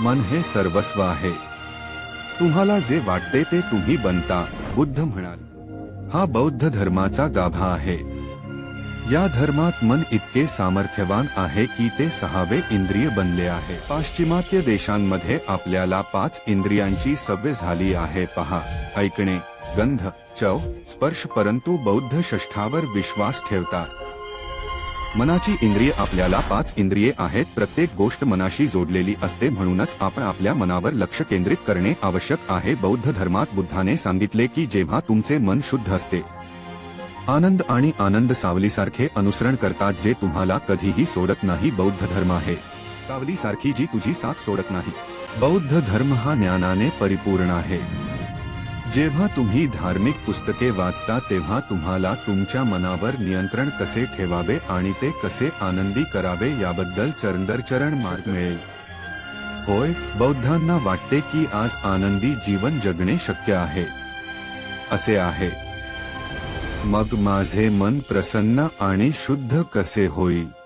मन हे सर्वस्व आहे. तुम्हाला जे वाटते ते तुम्ही बनता बुद्ध म्हणाल. हा बौद्ध धर्माचा गाभा आहे. या धर्मात मन इतके सामर्थ्यवान आहे की ते सहावे इंद्रिय बनले आहे. पाश्चिमात्य देशांमध्ये आपल्याला पाच इंद्रियांची सवय झाली आहे. पहा ऐकणे गंध चव स्पर्श परंतु बौद्ध षष्ठावर विश्वास ठेवतात मनाची इंद्रिय आपल्याला पाच इंद्रिये आहेत. प्रत्येक गोष्ट मनाशी जोडलेली असते म्हणूनच आपण आपल्या मनावर लक्ष केंद्रित करणे आवश्यक आहे. बौद्ध धर्मात बुद्धाने सांगितले की जेव्हा तुमचे मन शुद्ध असते आनंद आणि आनंद सावलीसारखे अनुसरण करतात जे तुम्हाला कधीही सोडत नाही. बौद्ध धर्म आहे. सावलीसारखी जी तुझी साथ सोडत नाही. बौद्ध धर्म हा ज्ञानाने परिपूर्ण आहे. जेव्हा तुम्ही धार्मिक पुस्तके वाचता तेव्हा तुम्हाला तुमच्या मनावर नियंत्रण कसे ठेवावे आणि ते कसे आनंदी करावे याबद्दल चरणदर चरण मार्ग मिळेल. होय बौद्धांना वाटते की आज आनंदी जीवन जगणे शक्य आहे. असे आहे. मग माझे मन प्रसन्न आणि शुद्ध कसे होईल?